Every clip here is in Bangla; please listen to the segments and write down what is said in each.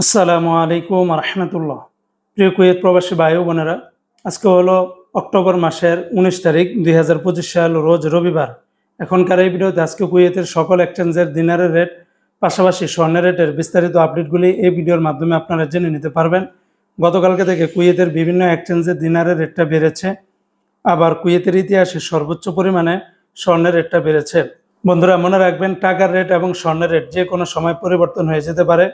আসসালামু আলাইকুম রহমতুল্লাহ প্রিয় কুয়েত প্রবাসী ভাই বোনেরা, আজকে হলো অক্টোবর মাসের উনিশ তারিখ দুই হাজার পঁচিশ সাল, রোজ রবিবার। এখনকার এই ভিডিওতে আজকে কুয়েতের সকল এক্সচেঞ্জের দিনারের রেট, পাশাপাশি স্বর্ণের রেটের বিস্তারিত আপডেটগুলি এই ভিডিওর মাধ্যমে আপনারা জেনে নিতে পারবেন। গতকালকে থেকে কুয়েতের বিভিন্ন এক্সচেঞ্জের দিনারের রেটটা বেড়েছে। আবার কুয়েতের ইতিহাসে সর্বোচ্চ পরিমাণে স্বর্ণের রেটটা বেড়েছে। বন্ধুরা, মনে রাখবেন, টাকার রেট এবং স্বর্ণের রেট যে কোনো সময় পরিবর্তন হয়ে যেতে পারে।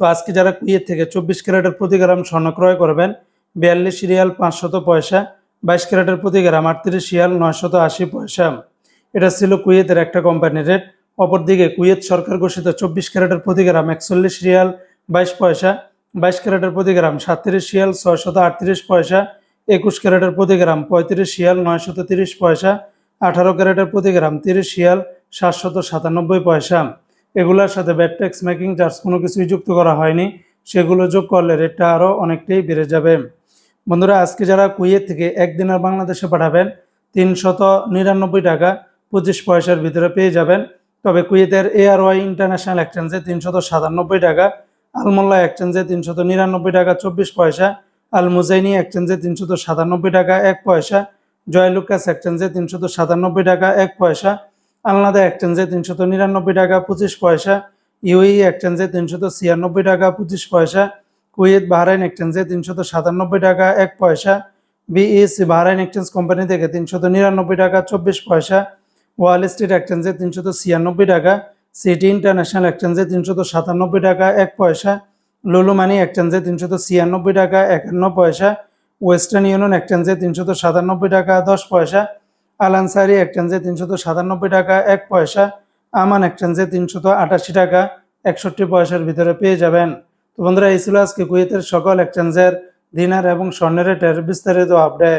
তো আজকে যারা কুয়েত থেকে চব্বিশ ক্যারেটের প্রতি গ্রাম স্বর্ণ ক্রয় করবেন, বিয়াল্লিশ রিয়াল পাঁচশত পয়সা, বাইশ ক্যারেটের প্রতি গ্রাম আটত্রিশ রিয়াল নয়শত আশি পয়সা। এটা ছিল কুয়েতের একটা কোম্পানি রেট। অপরদিকে কুয়েত সরকার ঘোষিত চব্বিশ ক্যারেটের প্রতি গ্রাম একচল্লিশ রিয়াল বাইশ পয়সা, বাইশ ক্যারেটের প্রতি গ্রাম সাতত্রিশ রিয়াল ছয়শত আটত্রিশ পয়সা, একুশ ক্যারেটের প্রতি গ্রাম পঁয়ত্রিশ রিয়াল নয়শত তিরিশ পয়সা, আঠারো ক্যারেটের প্রতি গ্রাম তিরিশ রিয়াল সাতশত সাতানব্বই পয়সা। এগুলোর সাথে ব্যাট ট্যাক্স মেকিং চার্জ কোনো কিছুই যুক্ত করা হয়নি। সেগুলো যোগ করলে রেটটা আরও অনেকটাই বেড়ে যাবে। বন্ধুরা, আজকে যারা কুয়েত থেকে একদিনের বাংলাদেশে পাঠাবেন, তিনশত নিরানব্বই টাকা পঁচিশ পয়সার ভিতরে পেয়ে যাবেন। তবে কুয়েতের এআরওয়াই ইন্টারন্যাশনাল এক্সচেঞ্জে তিনশত সাতানব্বই টাকা, আলমোল্লা এক্সচেঞ্জে তিনশত নিরানব্বই টাকা চব্বিশ পয়সা আল মুজাইনি এক্সচেঞ্জে তিনশত সাতানব্বই টাকা এক পয়সা, জয়লুকাস এক্সচেঞ্জে তিনশত সাতানব্বই টাকা এক পয়সা আলনাদা এক্সচেঞ্জে তিনশত নিরানব্বই টাকা, পঁচিশ পয়সা। ইউই এক্সচেঞ্জে তিনশত ছিয়ানব্বই টাকা, পঁচিশ পয়সা। কুয়েত বাহরাইন এক্সচেঞ্জে তিনশত সাতানব্বই টাকা, এক পয়সা। বিএসসি বাহরাইন এক্সচেঞ্জ কোম্পানি থেকে তিনশত নিরানব্বই টাকা, চব্বিশ পয়সা। ওয়াল স্ট্রিট এক্সচেঞ্জে তিনশত ছিয়ানব্বই টাকা সিটি ইন্টারন্যাশনাল এক্সচেঞ্জে তিনশত সাতানব্বই টাকা, এক পয়সা। লুলু মানি এক্সচেঞ্জে তিনশত ছিয়ানব্বই টাকা, একান্ন পয়সা। ওয়েস্টার্ন ইউনিয়ন এক্সচেঞ্জে তিনশত সাতানব্বই টাকা, দশ পয়সা। আল আনসারি এক্সচেঞ্জে তিনশত সাতানব্বই টাকা, এক পয়সা। আমান এক্সচেঞ্জে তিনশত আটাশি টাকা, একষট্টি পয়সার ভিতরে পেয়ে যাবেন। তো বন্ধুরা, এই ছিল আজকে কুয়েতের সকল এক্সচেঞ্জের দিনার এবং স্বর্ণের রেটের বিস্তারিত আপডেট